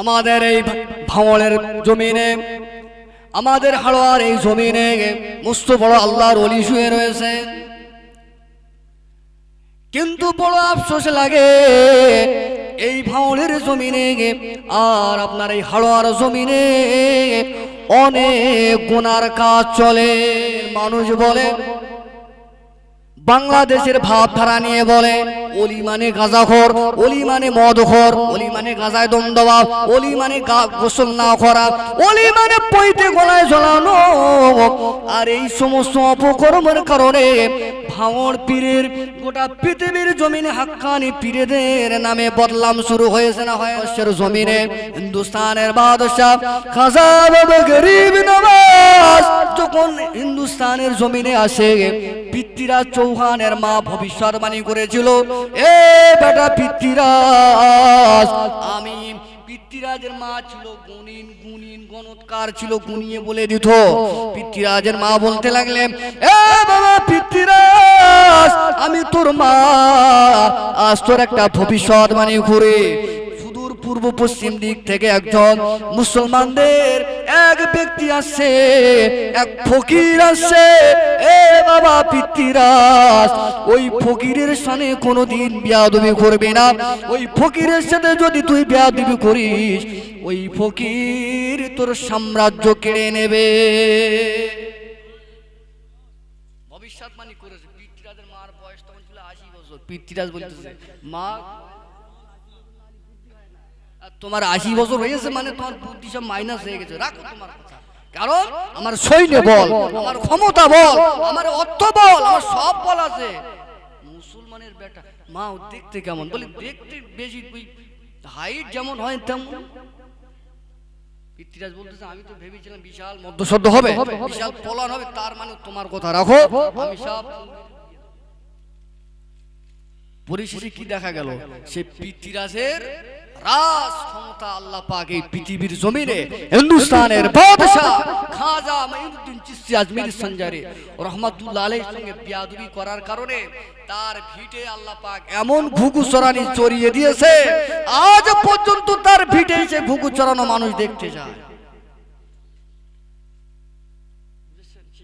আমাদের এই ভাঙড়ের জমিনে, আমাদের হাড়োয়ার এই জমিনে মস্ত বড় আল্লাহর অলি শুয়ে রয়েছে। কিন্তু বড় আফসোস লাগে, এই ভাঙড়ের জমিনে আর আপনার এই হাড়োয়ার জমিনে অনেক গুনার কাজ চলে, মানুষ বলে বাংলাদেশের ভাবধারা নিয়ে বলে, অলি মানে গাঁজাখোর, অলি মানে মদখোর, অলি মানে গাঁজায় দম দেওয়া অলি মানে গোসল না করা, অলি মানে পৈতে গলায় ঝোলানো আর এই সমস্ত অপকর্মের কারণে ভাঙড় পীরের, গোটা পৃথিবীর জমিনে হাক্কানি পীরেদের নামে বদলাম শুরু হয়েছে না হয় জমিনে। হিন্দুস্তানের বাদশাহ খাজা বাবা গরিব নওয়াজ যখন হিন্দুস্তানের জমিনে আসে পৃথ্বীরাজ চৌহানের মা ভবিষ্যৎবাণী করেছিল। এ বেটা পৃথ্বীরাজ, আমি পৃথ্বীরাজের মা ছিল গুণিন গুণিন, গণৎকার ছিল, গুনিয়ে বলে দিত। পৃথ্বীরাজের মা বলতে লাগলেন আমি তোর মা একটা করে পূর্ব পশ্চিম দিক থেকে একজন মুসলমানদের এক ব্যক্তি আসছে এক ফকির আসছে এ বাবা পিতৃরাজ ওই ফকিরের সামনে কোনোদিন বিয়াদবি করবে না। ওই ফকিরের সাথে যদি তুই বিয়াদবি করিস, ওই ফকির তোর সাম্রাজ্য কেড়ে নেবে। ভবিষ্যৎবাণী করেছে। পিতৃরাজের মার বয়স তখন ছিল আশি বছর। পিতৃরাজ বলতেছে, মা তোমার আশি বছর হয়েছে মানে তোমার বুদ্ধি সব মাইনাস হয়ে গেছে। রাখো তোমার কথা। কারণ আমার সৈন্য বল আমার ক্ষমতা বল আমার অর্থ বল আমার সব বল আছে। মুসলমানের বেটা মা ও দেখতে কেমন? বলি দেখতে বেশি হাইট যেমন হয় তেমন। পিতৃরাজ বলতেছে আমি তো ভেবেছিলাম বিশাল মধ্যসদ্য হবে বিশাল পলান হবে তার মানে তোমার কথা রাখো। আমি সব পরিশেষে কি দেখা গেল? সে পৃথিরাজের রাজ ক্ষমতা আল্লাহ পাক এই পৃথিবীর জমিনে হিন্দুস্তানের বাদশাহ খাজা মাইনুদ্দিন চিশতি আজমির সঞ্জারে রহমাতুল্লাহ আলাইহির সঙ্গে বিয়াদবি করার কারণে তার ভিটে আল্লাহ পাক এমন ঘুঘু চড়ানি চড়িয়ে দিয়েছে। আজ পর্যন্ত তার ভিটে সে ভুগু চড়ানো মানুষ দেখতে যায়। বুঝেছেন? সে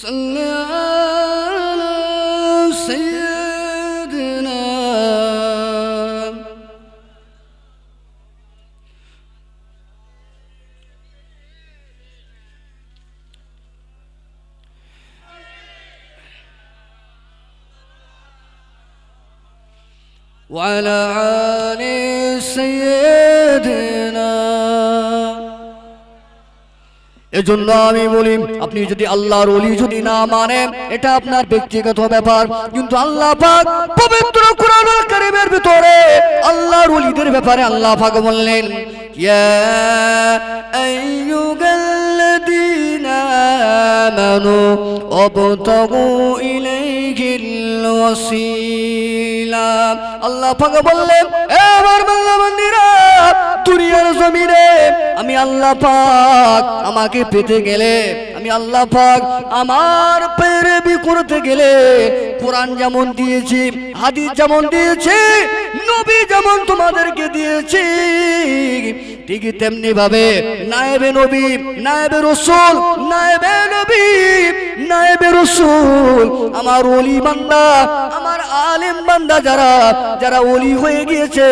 صل على سيدنا. وعلى آل سيدنا এজন্য আমি বলি, আপনি যদি আল্লাহর ওলি যদি না মানেন, এটা আপনার ব্যক্তিগত ব্যাপার। কিন্তু আল্লাহ পাক পবিত্র কোরআনুল কারীমের ভিতরে আল্লাহর ওলিদের ব্যাপারে আল্লাহ পাক বললেন, ইয়া আইয়ুহাল্লাযীনা আমানু আবতাগু ইলাইহিল ওয়াসিলা। আল্লাহ পাক বললেন এ আমার বান্দা দুনিয়ার জমিনে। আমি আল্লাহ পাক আমাকে পেতে গেলে, আমি আল্লাহ পাক আমার প্রেমী করতে গেলে, কোরআন যেমন দিয়েছি, হাদিস যেমন দিয়েছি, নবী যেমন তোমাদেরকে দিয়েছি, ঠিক তেমনি ভাবে নায়েবে নবী, নায়েবে রসুল, নায়েবে নবী, নায়েবে রসুল, আমার ওলি বান্দা আলেম বান্দা যারা যারা ওলি হয়ে গিয়েছে,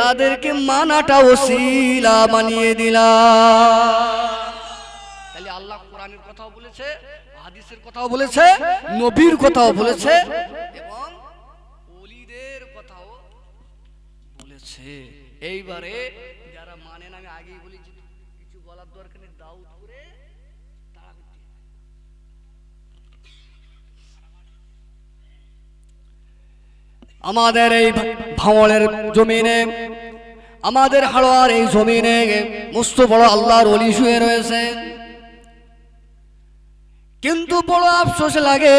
তাদেরকে মানাটা ওসিলা বানিয়ে দিলাম। তাহলে আল্লাহ কোরআনের কথাও বলেছে, হাদিসের কথাও বলেছে, নবীর কথাও বলেছে, এবং ওলিদের কথাও বলেছে। এইবারে যারা মানেন আমি আগেই বলেছি কিছু বলার দরকার নেই দাউদ করে তাড়াতাড়ি আমাদের এই ভাঙড়ের জমিনে, আমাদের হাড়োয়ার এই জমিনে মস্ত বড় আল্লাহর অলি শুয়ে রয়েছে। কিন্তু বড় আফসোস লাগে,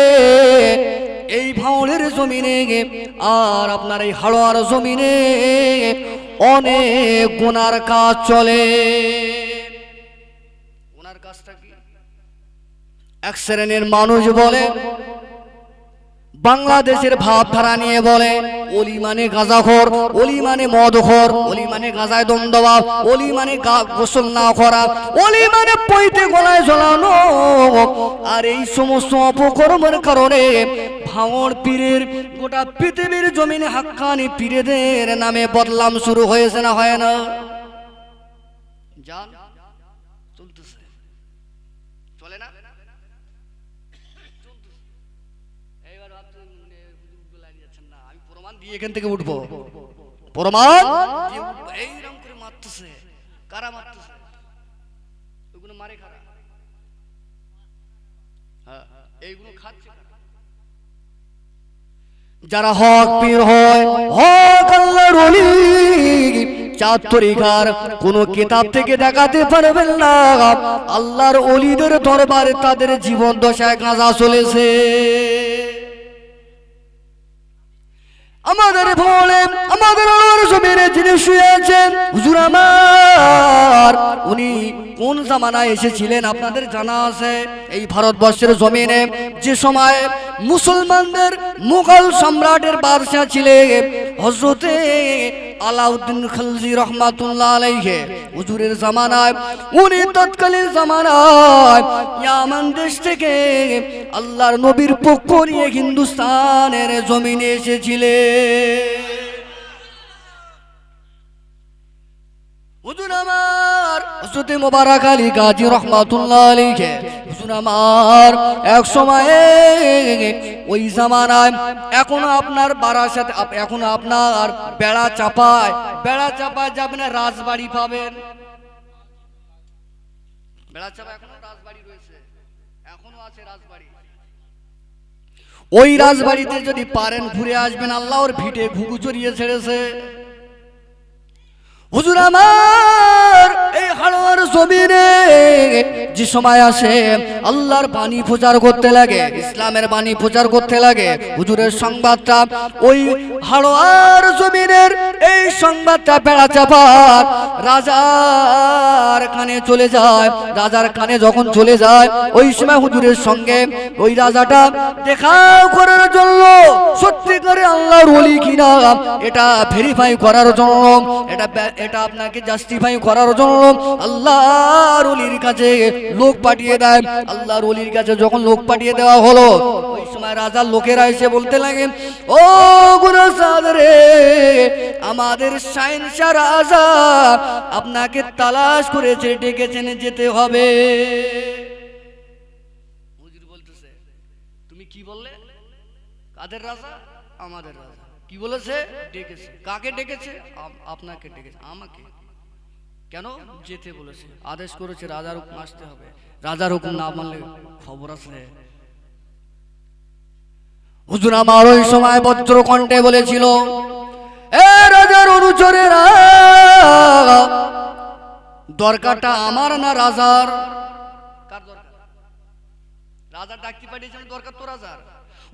এই ভাঁড়ের জমিনে আর আপনার এই হাড়োয়ার জমিনে অনেক গুনার কাজ চলে। কাজটা কি? এক শ্রেণির মানুষ বলে বাংলাদেশের ভাবধারা নিয়ে বলে, অলি মানে গাঁজাখোর, অলি মানে মদখোর, অলি মানে গাঁজায় দম দেওয়া অলি মানে গোসল না করা, অলি মানে পৈতে গলায় ঝোলানো আর এই সমস্ত অপকর্মের কারণে ভাঙড় পীরের, গোটা পৃথিবীর জমিনে হাক্কানি পীরেদের নামে বদলাম শুরু হয়েছে না হয় না জান চলতেছে চলে না এইবার ভাবছেন, মানে, হুজুরগুলো লাইন যাচ্ছেন না। আমি প্রমাণ দিয়ে এখান থেকে উঠবো। প্রমাণ? এইরকম করে মারতেছে। কারা মারতেছে? ওগুলো মারে কারা? হ্যাঁ, এইগুলো খাচ্ছে যারা হক পীর হয় হক আল্লাহর ওলি। চার তরিকার কোন কিতাব থেকে দেখাতে পারবেন না। আল্লাহর অলিদের দরবারে তাদের জীবন দশায় গাঁজা চলেছে। আমাদের বলে আমাদের জমিনে যিনি শুয়ে আছেন হুজুর আমার উনি কোন জামানায় এসেছিলেন আপনাদের জানা আছে? এই ভারতবর্ষের জমিনে যে সময় মুসলমানদের মুঘল সম্রাটের বাদশাহ ছিলেন হজরতে আলাউদ্দিন খলজি রহমাতুল্লাহ হুজুরের জামানায়, উনি তৎকালীন জামানায় ইয়ামান দেশ থেকে আল্লাহর নবীর পক্ষ নিয়ে হিন্দুস্তানের জমিনে এসেছিলেন হুজুর আমার হজরতে মোবারক আলী গাজী রহমাতুল্লাহ আলীকে হুজুর আমার, এক সময়ে ওই জামানায় এখন আপনার বারাসাতে এখন আপনার বেড়া চাপায় বেড়া চাপায় যাবেন, রাজবাড়ি পাবেন। বেড়া চাপা এখনও রাজবাড়ি রয়েছে। এখনও আছে রাজবাড়ি। ওই রাজবাড়িতে যদি পারেন, ঘুরে আসবেন, আল্লাহর ভিটে ঘুঘু চড়িয়ে ছেড়েছে। হুজুর আমার, এই হাড়োয়ার জমিনে যে সময় আসে, আল্লাহর বাণী প্রচার করতে লাগে, ইসলামের বাণী প্রচার করতে লাগে, হুজুরের সংবাদটা ওই হাড়োয়ার জমিনের এই সংবাদটা বেড়া চাপার রাজার কানে চলে যায়, রাজার কানে যখন চলে যায়, ওই সময় হুজুরের সঙ্গে ওই রাজাটা দেখা করার জন্য সত্যি করে আল্লাহর ওলি কিনা, এটা ভেরিফাই করার জন্য, এটা এটা আপনাকে জাস্টিফাই করার জন্য আল্লাহর ওলির কাছে লোক পাঠিয়ে দেয়। আল্লাহর ওলির কাছে যখন লোক পাঠিয়ে দেওয়া হলো, ওই সময় রাজার লোকেরা এসে বলতে লাগে, ও গুরুসাদ রে আমাদের সাইন্সা রাজা আপনাকে তালাশ করেছে ডেকেছেন যেতে হবে। তুমি কি বললে? কাদের রাজা? আমাদের রাজা। কি বলেছে? ডেকেছে। কাকে ডেকেছে? আপনাকে ডেকেছে। আমাকে। কেন? যেতে বলেছে। আদেশ করেছে রাজার হুকুম আসতে হবে। রাজার হুকুম না মানলে খবর আছে হুজুর আমার ওই সময় বজ্র কণ্ঠে বলেছিল, এ রাজার অনুচরেরা, দরকারটা আমার না রাজার? কার দরকার? রাজার ডাকতে পাঠিয়েছেন দরকার তো রাজার।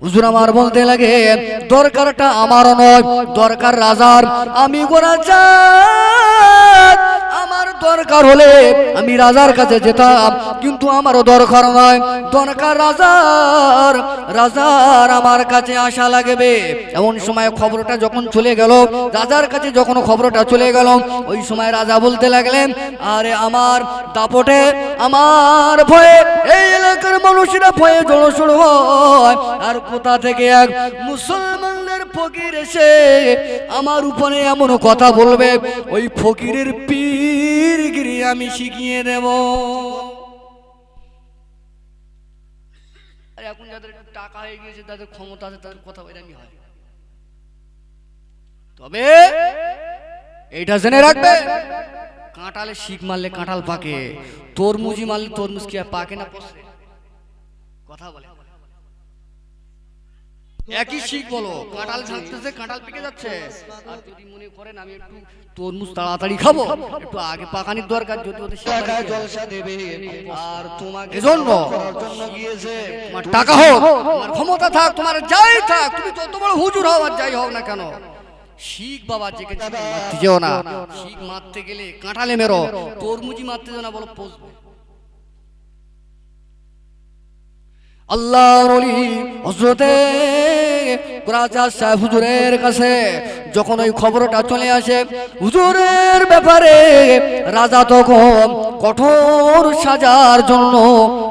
হুজুর আমার বলতে লাগে দরকারটা আমার নয় দরকার রাজার। আমি গোরা আমার দরকার হলে আমি রাজার কাছে যেতাম, কিন্তু আমারও দরকার নয় দরকার রাজার রাজার আমার কাছে আসা লাগবে। এমন সময় খবরটা যখন চলে গেল, রাজার কাছে যখন খবরটা চলে গেল, ওই সময় রাজা বলতে লাগলেন, আরে আমার দাপটে, আমার ভয়ে, এই এলাকার মানুষেরা ভয়ে জড়সড় হয়। আর কোথা থেকে এক মুসলমানদের ফকির এসে আমার উপরে এমন কথা বলবে? ওই ফকিরের পীরগিরি আমি শিখিয়ে দেব। আর এখন যাদের টাকা হয়ে গিয়েছে তাদের ক্ষমতা আছে তাদের কথা এরকমই হয়। তবে এইটা জেনে রাখবে কাঁটালে শিখ মারলে কাঁঠাল পাকে তরমুজি মারলে তরমুজ কি পাকে না কথা বলে। একই শিখ বলো। কাঁঠাল কাঁঠাল পেকে যাচ্ছে। আর যদি মনে করেন আমি একটু তরমুজ তাড়াতাড়ি খাব। একটু আগে পাকানির দরকার যদি ওদের টাকা জলসা দেবে। আর তোমাকে এজন্য জন্য গিয়েছে। তোমার টাকা হোক তোমার ক্ষমতা থাক তোমার যাই থাক তুমি যত বড় হুজুর হও আর যাই হও না কেন? শিখ বাবা জেগে মারতে যেও না। শিখ মারতে গেলে কাঁঠালে মেরো তরমুজি মারতে যেও না বলো পোষবে আল্লাহর ওলি হজরতে রাজা সাহেব হুজুরের কাছে যখন ওই খবরটা চলে আসে, হুজুরের ব্যাপারে রাজা তখন কঠোর সাজার জন্য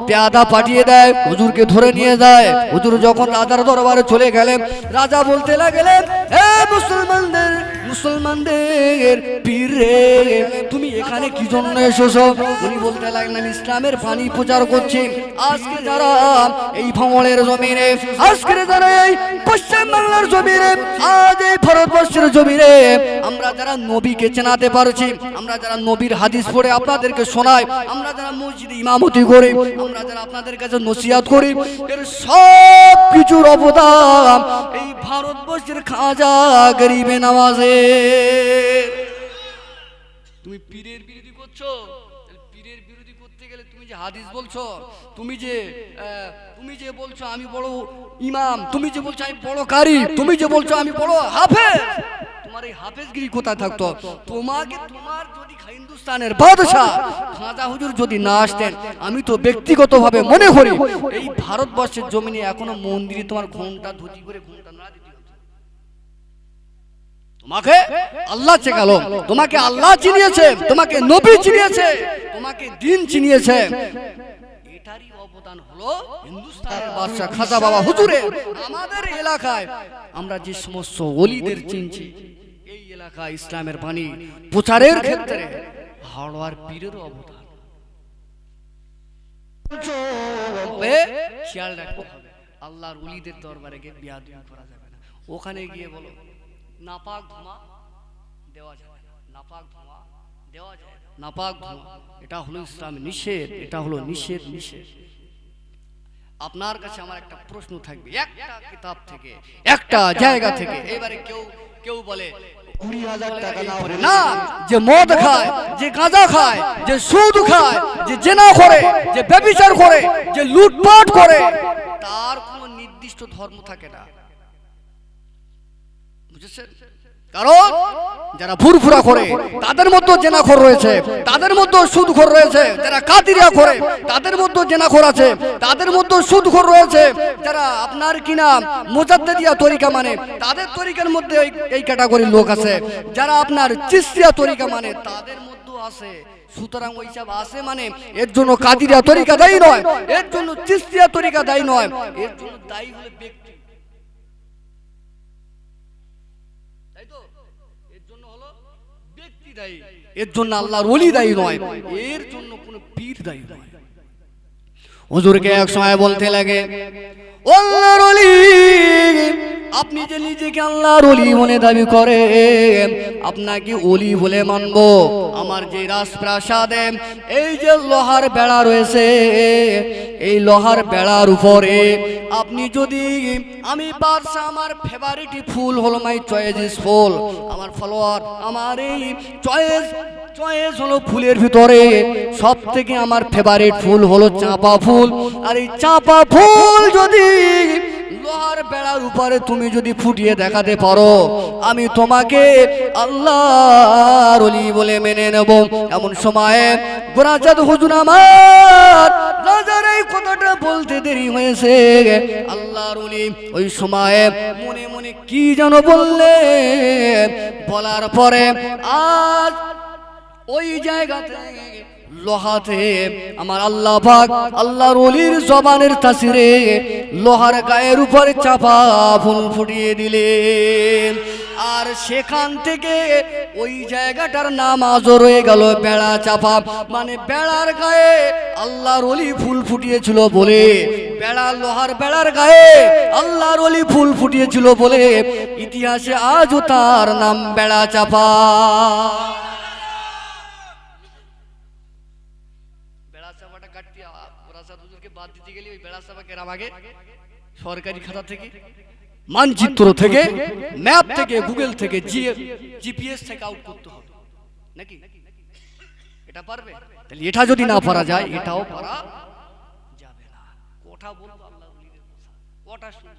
পেয়াদা পাঠিয়ে দেয়, হুজুরকে ধরে নিয়ে যায়। হুজুর যখন রাজার দরবারে চলে গেলেন, রাজা বলতে লাগলেন, এ মুসলমানদের মুসলমানদের পীর। তুমি এখানে কি জন্য এসেছ? উনি বলতে লাগলেন, ইসলামের পানি প্রচার করছি। আজকে যারা এই ভাঙড়ের জমিনে, আজকে যারা এই পশ্চিম বাংলার জমিনে, আজ এই ভারতবর্ষের জমিনে, আমরা যারা নবীকে চেনাতে পারছি, আমরা যারা নবীর হাদিস পড়ে আপনাদেরকে শোনাই, আমরা যারা মসজিদে ইমামতি করি, আমরা যারা আপনাদের কাছে নসিহাত করি, এর সব কিছুর অবদান এই ভারতবর্ষের খাজা গরিবে নামাজে তুমি পীরের বিরোধী করছ পীরের বিরোধী করতে গেলে তুমি যে হাদিস বলছো, তুমি যে তুমি যে বলছো আমি বড় ইমাম, তুমি যে বলছো আমি বড় কারি, তুমি যে বলছো আমি বড় হাফেজ যদি হিন্দুস্তানের খাজা হুজুর যদি না আসতেন, আমি তো ব্যক্তিগতভাবে মনে করি, এই ভারতবর্ষের জমিনে এখনও মন্দিরে তোমার ঘণ্টা ধুতি করে ঘণ্টা। তোমাকে আল্লাহ চেকালো। তোমাকে আল্লাহ চিনিয়েছে, তোমাকে নবী চিনিয়েছে, তোমাকে দিন চিনিয়েছে। এটারই অবদান হলো হিন্দুস্তানের বাদশা খাজা বাবা হুজুরে আমাদের এলাকায়। আমরা যে সমস্ত চিনছি, এই এলাকায় ইসলামের বাণী প্রচারের ক্ষেত্রে হাওড়ার অবদান। আল্লাহর উলিদের দরবারে গিয়ে বিয়াদবি করা যাবে না। ওখানে গিয়ে বলো নাপাক ধোঁয়া দেওয়া না নাপাক ধোঁয়া দেওয়া যায়। নাপাক ধোঁয়া এটা হলো ইসলাম নিষেধ এটা হলো নিষেধ নিষেধ। আপনার কাছে আমার একটা প্রশ্ন থাকবে একটা কিতাব থেকে একটা জায়গা থেকে এবারে কেউ কেউ বলে না যে মদ খায় যে গাঁজা খায় যে সুদ খায় যে জেনা করে যে ব্যবিচার করে যে লুটপাট করে তার কোনো নির্দিষ্ট ধর্ম থাকে না। কারণ যারা ফুরফুরা করে তাদের মধ্যে জেনাখোর রয়েছে, তাদের মধ্যে সুদখোর রয়েছে, যারা কাতিরিয়া করে তাদের মধ্যে জেনাখোর আছে, তাদের মধ্যে সুদখোর রয়েছে, যারা আপনার কি কিনা মোজাদ্দেদিয়া তরিকা মানে তাদের তরিকার মধ্যে এই- ক্যাটাগরির লোক আছে। যারা আপনার চিস্তিয়া তরিকা মানে তাদের মধ্যেও আছে। সুতরাং ওইসব আছে মানে এর জন্য কাদিরিয়া তরিকা দায়ী নয়, এর জন্য চিস্তিয়া তরিকা দায়ী নয়, এর জন্য দায়ী হলে ব্যক্তি তাই তো এর জন্য হলো ব্যক্তি দায়ী এর জন্য আল্লাহর ওলি দায়ী নয়, এর জন্য কোনো পীর দায়ী নয়। হুজুরকে এক সময় বলতে লাগে "ও ওলি। আপনি যে নিজেকে আল্লাহর ওলি মনে দাবি করে আপনাকে ওলি বলে মানব। আমার যে রাজপ্রাসাদে এই যে লোহার বেড়া রয়েছে, এই লোহার বেড়ার উপরে আপনি যদি, আমি বাদশা আমার ফেভারিট ফুল হলো মাই চয়েস ফুল। আমার ফলোয়ার আমার এই চয়েস চয়েস হলো ফুলের ভিতরে। সব থেকে আমার ফেভারিট ফুল হলো চাঁপা ফুল। আর এই চাঁপা ফুল যদি লোহার বেড়ার উপরে তুমি যদি ফুটিয়ে দেখাতে পারো, আমি তোমাকে আল্লাহর অলি বলে মেনে নেব। এমন সময়ে গোরাচাঁদ হুজুর আমার রাজার এই কথাটা বলতে দেরি হয়েছে। আল্লাহর অলি ওই সময়ে মনে মনে কি যেন বললে, বলার পরে আজ ওই জায়গাতে লোহাতে, আমার আল্লাহ পাক আল্লাহর অলির জবানের তাসিরে লোহার গায়ের উপরে চাপা ফুল ফুটিয়ে দিলেন। আর সেখান থেকে ওই জায়গাটার নাম আজও রয়ে গেল বেড়া চাপা। মানে বেড়ার গায়ে আল্লাহর অলি ফুল ফুটিয়েছিল বলে, বেড়া লোহার বেড়ার গায়ে আল্লাহর অলি ফুল ফুটিয়েছিল বলে ইতিহাসে আজও তার নাম বেড়া চাপা বেড়া চাপাটা কাটতে রাজা হুজুরকে বাদ দিতে গেলে ওই বেড়া চাপা কেরাম আগে সরকারি খাতা থেকে মানচিত্র থেকে ম্যাপ থেকে গুগল থেকে জিপিএস থেকে আউট করতে হবে। নাকি? এটা পারবে? তাহলে এটা যদি না পারা যায় এটাও পারা যাবে না। কথা বলব আল্লাহ কথা শুনব?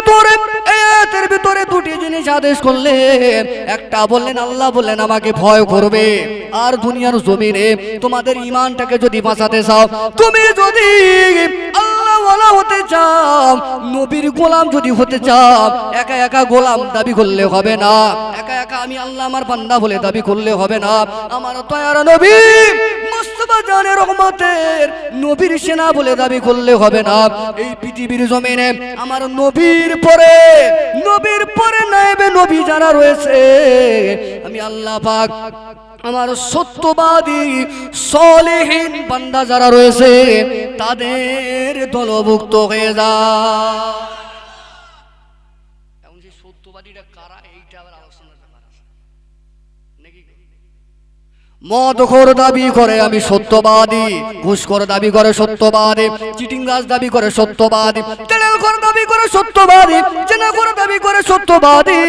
ভিতরে দুটি জিনিস আদেশ করলেন। একটা বললেন, আল্লাহ বললেন, আমাকে ভয় করবে। আর দুনিয়ার জমিনে তোমাদের ইমানটাকে যদি বাঁচাতে চাও, তুমি যদি আল্লাহ ওয়ালা হতে চাও, নবীর গোলাম যদি হতে চাও, একা একা গোলাম দাবি করলে হবে না। একা একা আমি আল্লাহ আমার বান্দা বলে দাবি করলে হবে না। আমার দয়ার নবী রহমতের নবীর সেনা বলে দাবি করলে হবে না। এই পৃথিবীর জমিনে আমার নবীর পরে নবীর পরে নাইবে নবী যারা রয়েছে, আমি আল্লাহ পাক আমার সত্যবাদী, সলেহীন বান্দা যারা রয়েছে, তাদের দলভুক্ত হয়ে এখন যে নাকি মদখোর দাবি করে আমি সত্যবাদী, ঘুষখোর দাবি করে সত্যবাদী চিটিং গাছ দাবি করে সত্যবাদী, তেলেলখোর দাবি করে সত্যবাদী চেনাখোর দাবি করে সত্যবাদী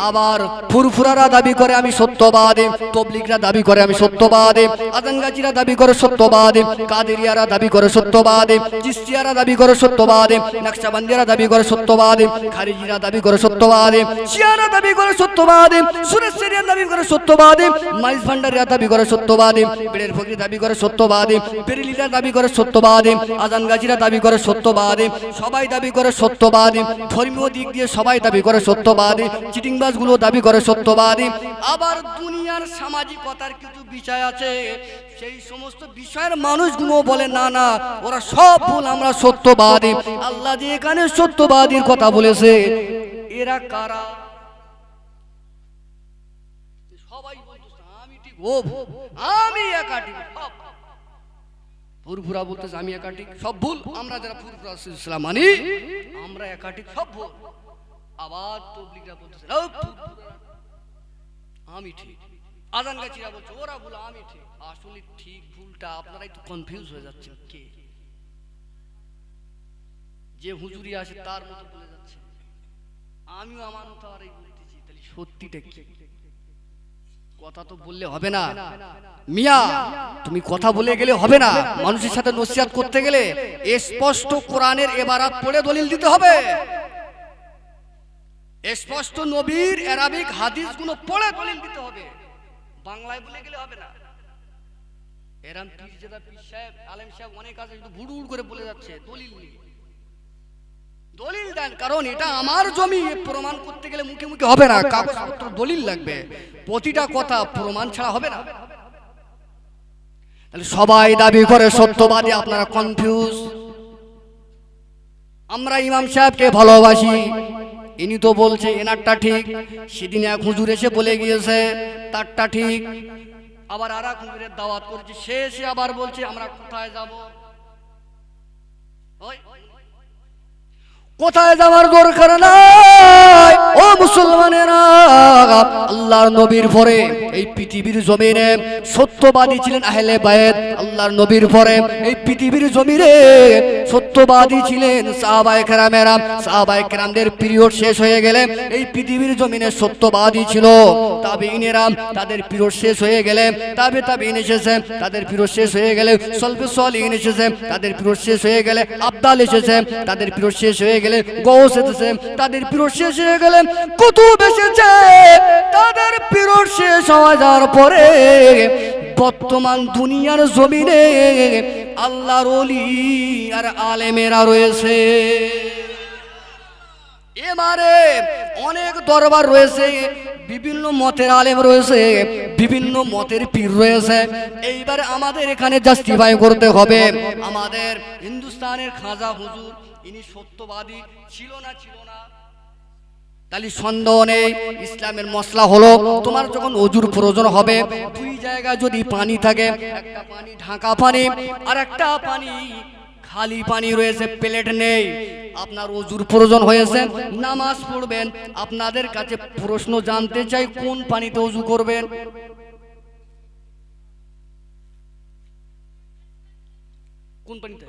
আবার ফুরফুরারা দাবি করে আমি সত্যবাদী তবলিগরা দাবি করে আমি সত্যবাদী আদানগাজিরা দাবি করে সত্যবাদে কাদেরিয়ারা দাবি করে সত্যবাদে চিস্তিয়ারা দাবি করে সত্যবাদে নকশাবন্দিরা দাবি করে সত্যবাদী খারিজিরা দাবি করে সত্যবাদী শিয়ারা দাবি করে সত্যবাদী সুরেশ্বরিয়া দাবি করে সত্যবাদী মাইজ ভান্ডারিয়া দাবি করে সত্যবাদী বেড়ের ফকরি দাবি করে সত্যবাদী বেরিলিরা দাবি করে সত্যবাদী আজানগাজিরা দাবি করে সত্যবাদী সবাই দাবি করে সত্যবাদে ধর্মীয় দিক দিয়ে সবাই দাবি করে সত্যবাদী চিটিংবাজগুলো দাবি করে সত্যবাদী। আবার দুনিয়ার সামাজিকতার কিছু বিষয় আছে, সেই সমস্ত বিষয়ের মানুষগুলো বলে, না না, ওরা সব ভুল, আমরা সত্যবাদী। আল্লাহ যে এখানে সত্যবাদীর কথা বলেছে, এরা কারা? সবাই বলতেছে আমি ঠিক, ও আমি একা ঠিক। ফুরফুরা বলতেছে, আমি একা ঠিক, সব ভুল, আমরা যারা ফুরফুরা ইসলাম মানি, আমরা একা ঠিক, সব ভুল। আবার তবলিগরা বলতেছে "ও ফুরফুরা, আমি ঠিক। আজান গাছিরা বলছে ওরা ভুল আমি ঠিক। আসলে ঠিক ভুলটা আপনারা একটু কনফিউজ হয়ে যাচ্ছেন কে? যে হুজুরি আসে তার মতো বলে যাচ্ছে। আমিও আমার মতো আর এই বলতেছি তাহলে সত্যিটা কি? কথা তো বললে হবে না। মিয়া তুমি কথা বলে গেলে হবে না। মানুষের সাথে নসিহাত করতে গেলে স্পষ্ট কোরআনের এবারাত পড়ে দলিল দিতে হবে। স্পষ্ট নবীর অ্যারাবিক হাদিসগুলো পড়ে দলিল দিতে হবে। বাংলায় বলে গেলে হবে না। এরাম পীর যেটা পীর সাহেব, আলেম সাহেব অনেক আছে, শুধু ভুড় করে বলে যাচ্ছে, দলিল নেই। দলিল দেন, কারণ এটা আমার জমি প্রমাণ করতে গেলে মুখে মুখে হবে না, কাগজপত্র দলিল লাগবে। প্রতিটা কথা প্রমাণ ছাড়া হবে না। তাহলে সবাই দাবি করে, সত্যবাদী, আপনারা কনফিউজ আমরা ইমাম সাহেবকে ভালোবাসি। ইনি তো বলছে, এনারটা ঠিক। সেদিন এক হুজুর এসে বলে গিয়েছে, তারটা ঠিক। আবার আর এক হুজুরের দাওয়াত করছে, সে এসে আবার বলছে, আমরা কোথায় যাব? ওই কোথায় যাওয়ার দরকার নাই? ও মুসলমানেরা, আল্লাহর নবীর পরে এই পৃথিবীর জমিনে সত্যবাদী ছিলেন আহলে বায়েত আল্লাহর নবীর পরে এই পৃথিবীর জমিনে সত্যবাদী ছিলেন সাহাবায়ে কেরামেরা। সাহাবায়ে কেরামদের পিরিয়ড শেষ হয়ে গেলে এই পৃথিবীর জমিনে সত্যবাদী ছিল। তাবিইনেরা তাদের পিরিয়ড শেষ হয়ে গেলে, তাবে তাবিইন এসেছে, তাদের পিরিয়ড শেষ হয়ে গেলে সলবে সলিহিন এসেছে, তাদের পিরিয়ড শেষ হয়ে গেলে আবদাল এসেছে, তাদের পিরিয়ড শেষ হয়ে গেলে গৌস এসেছে তাদের পিরিয়ড শেষ হয়ে গেলে কুতুব এসেছে, তাদের পিরিয়ড শেষ হওয়া যাওয়ার পরে বর্তমান দুনিয়ার জমিনে আল্লাহর ওলি আর আলেমেরা রয়েছে। এবারে অনেক দরবার রয়েছে, বিভিন্ন মতের আলেম রয়েছে, বিভিন্ন মতের পীর রয়েছে। এইবার আমাদের এখানে জাস্টিফাই করতে হবে। আমাদের হিন্দুস্তানের খাজা হুজুর ইনি সত্যবাদী ছিল না ছিল না। তাহলে সন্দেহ নেই ইসলামের মশলা হলো, তোমার যখন অজুর প্রয়োজন হবে, দুই জায়গায় যদি পানি থাকে, একটা পানি ঢাকা পানি আর একটা পানি খালি পানি রয়েছে, প্লেট নেই। আপনার অজুর প্রয়োজন হয়েছে, নামাজ পড়বেন, আপনাদের কাছে প্রশ্ন জানতে চাই, কোন পানিতে অজু করবেন? কোন পানিতে?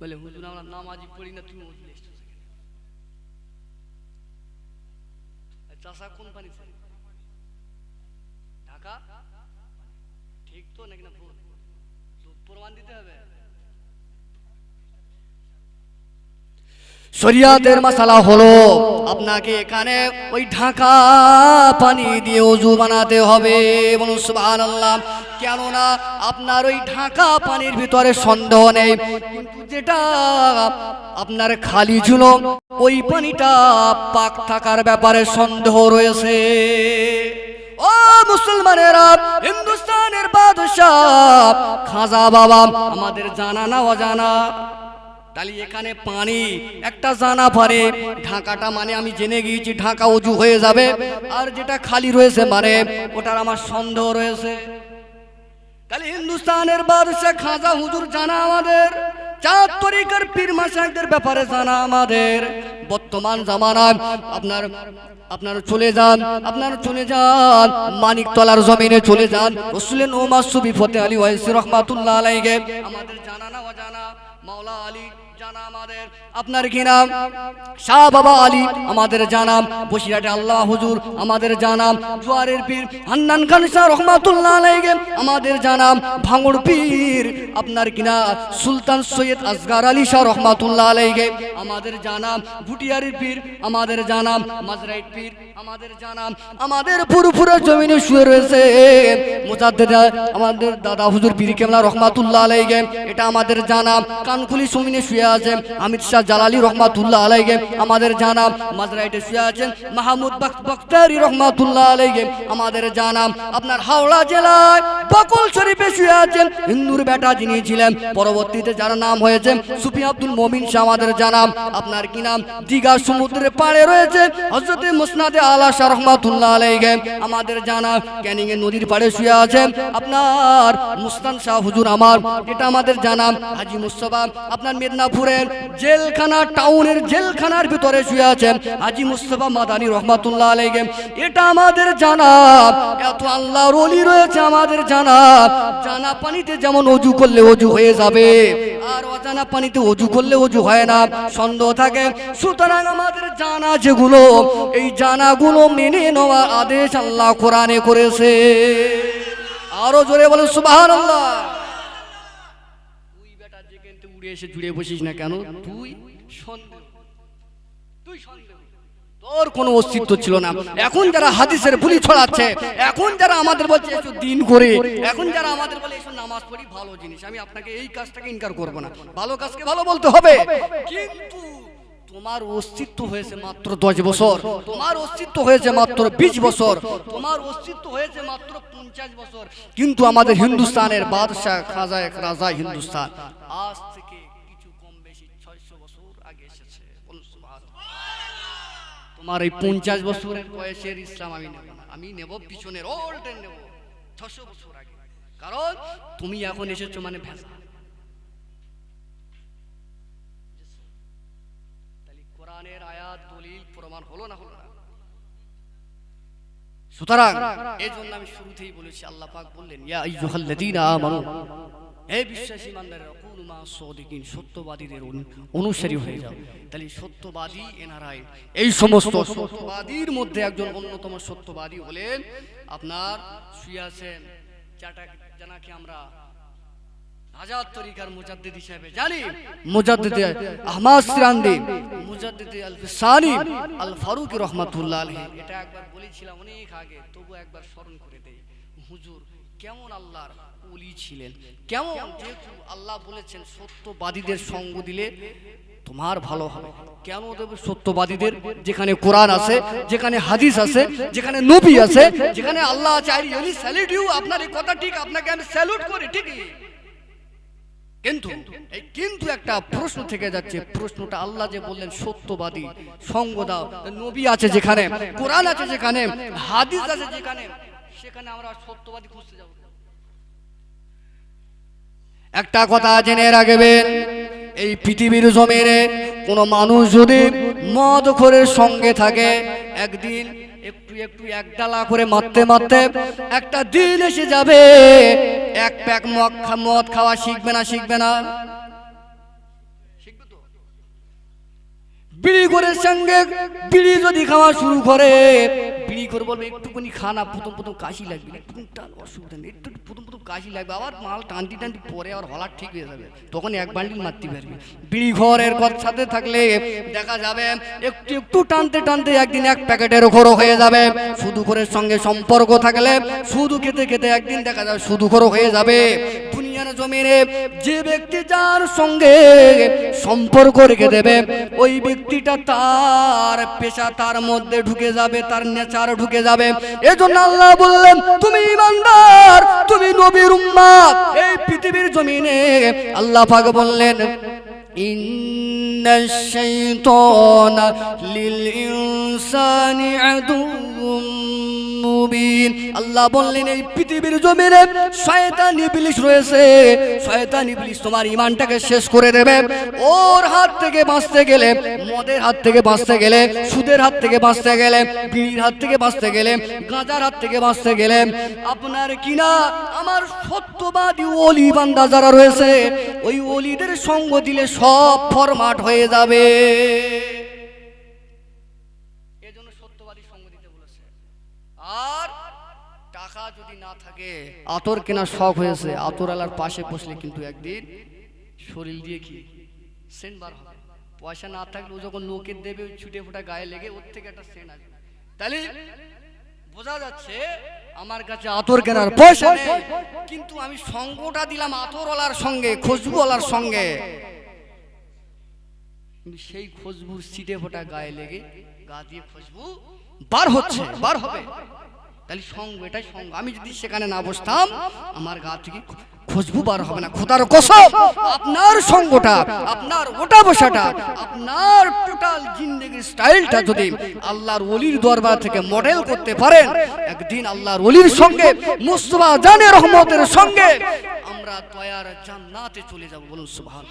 বলে, হুজুর, আমরা নামাজি পড়ি না, তুমি অজু এসছো চাষা কোন পানি ঢাকা? ঠিক তো নাকি না? প্রমাণ দিতে হবে? শরিয়াতের মশালা হলো, আপনাকে এখানে ওই ঢাকা পানি দিয়ে অজু বানাতে হবে বলুন কেননা আপনার ওই ঢাকা পানির ভিতরে সন্দেহ নেই, কিন্তু যেটা আপনার খালি ছিল ওই পানিটা পাক থাকার ব্যাপারে সন্দেহ রয়েছে। ও মুসলমানেরা, হিন্দুস্তানের বাদশাহ, খাজা বাবা, আমাদের জানা না অজানা তাহলে এখানে পানি, একটা জানা পারে, ঢাকাটা মানে আমি জেনে গিয়েছি ঢাকা উঁচু হয়ে যাবে, আর যেটা খালি রয়েছে মানে ওটার আমার সন্দেহ রয়েছে। তাহলে হিন্দুস্তানের বাদশাহ খাজা হুজুর জানা আমাদের চার তরিকার পীর মাসাকদের ব্যাপারে জানা আমাদের। বর্তমান জামানায় আপনার আপনার চলে যান, আপনার চলে যান, মানিকতলার জমিনে চলে যান। রসুলেন ওমা সুবি ফতে আলী ওয়াইসি রহমাতুল্লাহ আলাইকে আমাদের জানা না মাওলা আলী জানা আমাদের। আপনার কি নাম? শাহ বাবা আলী আমাদের জানাম। বসিরাটে আল্লাহ হুজুর আমাদের জানাম। জুয়ারের পীর হান্নান খান শাহ রহমাতুল্লাহ আলাইকে আমাদের জানাম। ভাঙড় পীর, আপনার কিনা সুলতান সৈয়দ আসগার আলী শাহ রহমাতুল্লাহ আলাইকে আমাদের জানাম। ভুটিয়ারির পীর আমাদের জানাম। মাজরাইট পীর আমাদের জানাম আমাদের পুরুপুরের জমিনে শুয়ে রয়েছে। মুজাদ্দেদা, আমাদের দাদা হুজুর পীর কেমলা রহমাতুল্লাহ আলাইকে এটা আমাদের জানাম কানকুলি জমিনে শুয়ে আছে, আমির শাহ জালালি রহমাতুল্লাহ আলাইকে আমাদের জানাম মাজরাইটে শুয়ে আছেন মাহমুদ বখতারি রহমাতুল্লাহ আলাইকে আমাদের জানাম আপনার হাওড়া জেলায় বকুল শরীফে শুয়ে আছেন হিন্দুর বেটা যিনি ছিলেন, পরবর্তীতে যার নাম হয়েছে সুফি আব্দুল মমিন শাহ, আমাদের জানাম আপনার কি নাম? দীঘা সমুদ্রের পাড়ে রয়েছে হজরতে মুসনাদে আলা শাহ রহমাতুল্লাহ আলাইকে আমাদের জানা ক্যানিং এর নদীর পাড়ে শুয়ে আছেন আপনার মুস্তান শাহ হুজুর আমার এটা আমাদের জানাম হাজি মুস্তফা, আপনার মেদিনীপুরের জেলখানা টাউনের জেলখানার ভিতরে শুয়ে আছেন হাজি মুস্তফা মাদানী রহমাতুল্লাহ আলাইকে এটা আমাদের জানা, এত আল্লাহর অলি রয়েছে আমাদের জানা। জানা পানিতে যেমন অজু করলে অজু হয়ে যাবে। আর অজানা পানিতে অজু করলে অজু হয় না, সন্দেহ থাকে। সুতরাং আমাদের জানা যেগুলো, এই জানাগুলো মেনে নেওয়ার আদেশ আল্লাহ কোরআনে করেছে। আরও জোরে বলে যেখান উড়ে এসে জুড়ে বসিস না কেন? তুই সন্দেহ। তুই সন্দেহ। কোনো অস্তিত্ব ছিল না। এখন যারা হাদিসের ছড়াচ্ছে, এখন যারা আমাদের বলছে, এসো দিন করে এখন যারা আমাদের বলে, এসো নামাজ পড়ি, ভালো জিনিস। আমি আপনাকে এই কাজটাকে ইনকার করব না। ভালো কাজকে ভালো বলতে হবে। কিন্তু তোমার অস্তিত্ব হয়েছে মাত্র দশ বছর। তোমার অস্তিত্ব হয়েছে মাত্র বিশ বছর। তোমার অস্তিত্ব হয়েছে মাত্র পঞ্চাশ বছর। কিন্তু আমাদের হিন্দুস্তানের বাদশাহ খাজা এক রাজা হিন্দুস্তান, আজ থেকে তোমার এই পঞ্চাশ বছরের বয়সের ইসলাম আমি নেব না। আমি নেব পিছনের নেব। ছশো বছর আগে। কারণ তুমি এখন এসেছ মানে কোরআনের আয়াত দলিল প্রমাণ হলো না হলো না? সুতরাং এই জন্য আমি শুরুতেই বলেছি আল্লাহ পাক বললেন ইয়া আইয়ুহাল্লাযীনা আমানু। হে বিশ্বাসী ইমানদারেরা মা সাদিকিন সত্যবাদীদের অনুসারী হয়ে যাও। তাহলে সত্যবাদী এনারাই এই সমস্ত সত্যবাদীর মধ্যে একজন অন্যতম সত্যবাদী হলেন আপনার শুয়ে আছেন জানাকে আমরা হাজার তরিকার মুজাদ্দিদ হিসেবে জানি। মুজাদ্দিদ আহমদ সিরান্দি, মুজাদ্দিদ আল আল ফারুক রহমাতুল্লাহ আলাইহি। এটা একবার বলেছিলাম অনেক আগে তবু একবার স্মরণ করে দেই। হুজুর, কেমন আল্লাহর ছিলেন। কেমন? যেহেতু আল্লাহ বলেছেন সত্যবাদীদের সঙ্গ দিলে তোমার ভালো হবে। কেন দেবে সত্যবাদীদের? যেখানে কোরআন আছে যেখানে হাদিস আছে যেখানে নবী আছে যেখানে আল্লাহ আছে আই রিয়েলি স্যালুট ইউ আপনার এই কথা ঠিক আপনাকে আমি স্যালুট করি ঠিকই। কিন্তু এই কিন্তু একটা প্রশ্ন থেকে যাচ্ছে প্রশ্নটা আল্লাহ যে বললেন সত্যবাদী সঙ্গ দাও। নবী আছে যেখানে কোরআন আছে যেখানে হাদিস আছে যেখানে সেখানে আমরা সত্যবাদী খুঁজতে যাব। একটা কথা জেনে রাখবেন, এই পৃথিবীর জমিনে কোনো মানুষ যদি মদ খোরের সঙ্গে থাকে, একদিন একটু একটু এক ডালা করে মারতে মারতে একটা দিন এসে যাবে। এক প্যাক মদ মদ খাওয়া শিখবে না শিখবে না। বিড়ি করে সঙ্গে বিড়ি যদি খাওয়া শুরু করে বিড়ি করে বলবে একটুখানি খানা প্রথম প্রথম কাশি লাগবে। একটুখানি টান অসুবিধা নেই, একটু প্রথম প্রথম কাশি লাগবে, আবার মাল টানটি টানটি পরে আবার হলার ঠিক হয়ে যাবে। তখন এক বান্ডিল মারতে পারবে। বিড়ি ঘরের সাথে থাকলে দেখা যাবে, একটু একটু টানতে টানতে একদিন এক প্যাকেটের ঘরও হয়ে যাবে। শুধু করে সঙ্গে সম্পর্ক থাকলে শুধু খেতে খেতে একদিন দেখা যাবে শুধু করে হয়ে যাবে। দুনিয়ার জমিনে যে ব্যক্তি যার সঙ্গে সম্পর্ক রেখে দেবে ওই ব্যক্তিটা তার পেশা তার মধ্যে ঢুকে যাবে তার নেচার ঢুকে যাবে এজন্য আল্লাহ বললেন তুমি ইমানদার তুমি নবীর উম্মাত এই পৃথিবীর জমিনে আল্লাহ পাক বললেন إن الشيطان للإنسان عدو মুবিন আল্লাহ বললেন, এই পৃথিবীর জমিনে শয়তান, ইবলিশ রয়েছে। শয়তান, ইবলিশ তোমার ইমানটাকে শেষ করে দেবে। ওর হাত থেকে বাঁচতে গেলে, মদের হাত থেকে বাঁচতে গেলে, সুদের হাত থেকে বাঁচতে গেলে, বিড়ির হাত থেকে বাঁচতে গেলে, গাঁজার হাত থেকে বাঁচতে গেলে, আপনার কিনা আমার সত্যবাদী ওলি বান্দা যারা রয়েছে, ওই ওলিদের সঙ্গ দিলে সব ফরমাট হয়ে যাবে এজন্য সত্যবাদী সঙ্গ দিতে বলেছে আর টাকা যদি না থাকে, আতর কেনার শখ হয়েছে, আতর আলার পাশে বসলে কিন্তু একদিন শরীর দিয়ে কি? পয়সা না থাকলে ও যখন লোকের দেবে ছুটে ফোটা গায়ে লেগে ওর থেকে একটা সেন্ট আসবে। তাহলে বোঝা যাচ্ছে আমার কাছে আতর কেনার পয়সা কিন্তু আমি সঙ্গটা দিলাম আতরওয়ালার সঙ্গে খুশবুওয়ালার সঙ্গে। সেই খুশবুর সিটে ফোটা গায়ে লেগে গা দিয়ে খুশবু বার হচ্ছে, বার হবে। তাহলে সঙ্গ, এটাই সঙ্গ। আমি যদি সেখানে না বসতাম, আমার গা থেকে খুশবু বার হবে না। খোদার কসম, আপনার সঙ্গটা, আপনার ওটা বসাটা, আপনার টোটাল জিন্দগির স্টাইলটা যদি আল্লাহর ওলির দরবার থেকে মডেল করতে পারেন, একদিন আল্লাহর ওলির সঙ্গে, মুস্তফা জানে রহমতের সঙ্গে, আমরা তয়ার জান্নাতে চলে যাব। বলুন সুবহান